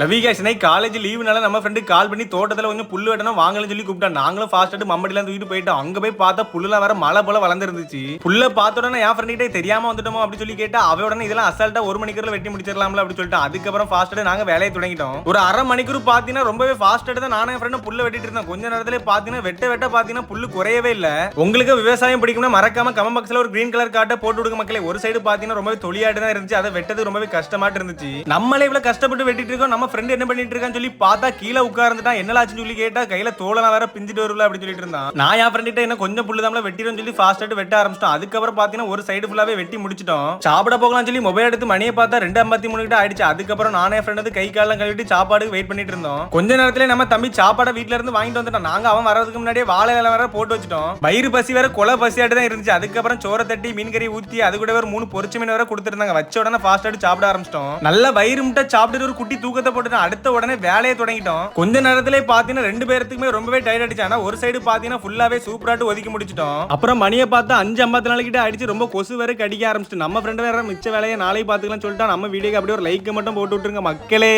லவி cash college லீவுனால நம்ம friend call பண்ணி தோட்டத்துல கொஞ்சம் புல்லு வெட்டணும் வாங்கலன்னு சொல்லி கூப்பிட்டா நாங்களும் ஃபாஸ்ட்டு மம்மடிலாம் தூக்கிட்டு போயிட்டோம். அங்கே போய் பார்த்தா புல்லாம் வேற மழை போல வளர்ந்துருந்துச்சு. புல்ல பார்த்த உடனே என் ஃப்ரெண்ட் கிட்டே தெரியாம வந்துட்டோமோ அப்படி சொல்லி கேட்டா அவ உடனே இதெல்லாம் அசால்ட்டா ஒரு மணிக்கூர்ல வெட்டி முடிச்சிடலாம்ல அப்படி சொல்லிட்டு. அதுக்கப்புறம் ஃபாஸ்ட் நாங்க வேலையை தொடங்கிட்டோம். ஒரு அரை மணிக்கூர் பாத்தீங்கன்னா ரொம்பவே ஃபாஸ்ட் தான் நானும் என் ஃப்ரெண்டு புல்ல வெட்டிட்டு இருந்தோம். கொஞ்ச நேரத்துல பார்த்தீங்கன்னா வெட்ட வெட்ட பாத்தீங்கன்னா புல்லு குறையவே இல்ல. உங்களுக்கு விவசாயம் பிடிக்கும்னா மறக்காம கம பக்ஸில் ஒரு கிரீன் கலர் காட்டை போட்டு விடுங்க மக்களே. ஒரு சைடு பாத்தீங்கன்னா ரொம்பவே தொழிலாட்டு தான் இருந்துச்சு. அதை வெட்டது ரொம்பவே கஷ்டமாட்டு இருந்துச்சு. நம்மளே இவ்வளோ கஷ்டப்பட்டு வெட்டிட்டு இருக்கோம். நம்ம ஃப்ரெண்ட் என்ன பண்ணிட்டு இருக்கான்னு சொல்லி பார்த்தா கீழே உட்கார்ந்துட்டான் என்னலாச்சுன்னு சொல்லி கேட்டா கையில தோலெல்லாம் வேற பிஞ்சிட்டு வருவல அப்படின்னு சொல்லிட்டு இருந்தான். நான் என் ஃப்ரெண்ட் கிட்ட என்ன கொஞ்சம் புல்லு தான் வெட்டிடும் சொல்லி ஃபாஸ்ட் வெட்ட ஆரம்பிச்சிட்டோம் அதுக்கப்புறம் பாத்தீங்கன்னா ஒரு சைடு ஃபுல்லாவே வெட்டி முடிச்சிட்டோம். சாப்பிட போகலாம் சொல்லி மொபைல் எடுத்து மணியை பார்த்தா ரெண்டு ஐம்பத்தி மூணு கிட்ட ஆயிடுச்சு. அதுக்கப்புறம் நானே ஃப்ரெண்ட் வந்து கை காலம் கழுவிட்டு சாப்பாடுக்கு வெயிட் பண்ணிட்டு இருந்தோம். கொஞ்ச நேரத்துல நம்ம தம்பி சாப்பாடை வீட்டுல இருந்து வாங்கிட்டு வந்துட்டோம் நாங்க அவன் வரதுக்கு முன்னாடியே வாழை வேற போட்டு வச்சிட்டோம். வயிறு பசி வேற கொலை பசியாட்டு தான் இருந்துச்சு. அதுக்கப்புறம் சோற தட்டி மீன் கறி ஊத்தி அது கூட ஒரு மூணு பொரிச்ச மீன் வேற கொடுத்துருந்தாங்க வச்ச உடனே ஃபாஸ்ட் சாப்பிட ஆரம்பிச்சிட்டோம். நல்ல வயிறு முட்டை சாப்பிட்டு ஒரு குட்டி தூக்கத்தை போட்டு அடுத்த உடனே வேலையை தொடங்கிட்டோம். கொஞ்ச நேரத்திலே பாத்தீங்கன்னா ரெண்டு பேர்த்துக்குமே ரொம்பவே டயர்ட் ஆயிடுச்சு. ஆனா ஒரு சைடு பாத்தீங்கன்னா ஃபுல்லாவே சூப்பராட்டு ஒதுக்கி முடிச்சிட்டோம். அப்புறம் மணியை பார்த்தா அஞ்சு ஐம்பத்தி நாலு கிட்ட அடிச்சு ரொம்ப கொசு வேற கடிக்க ஆரம்பிச்சிட்டு. நம்ம ஃப்ரெண்ட் வேற மிச்ச வேலையை நாளைக்கு பாத்துக்கலாம் சொல்லிட்டா நம்ம வீடியோக்கு அப்படியே ஒரு லைக் மட்டும் போட்டு விட்டுருங்க மக்களே.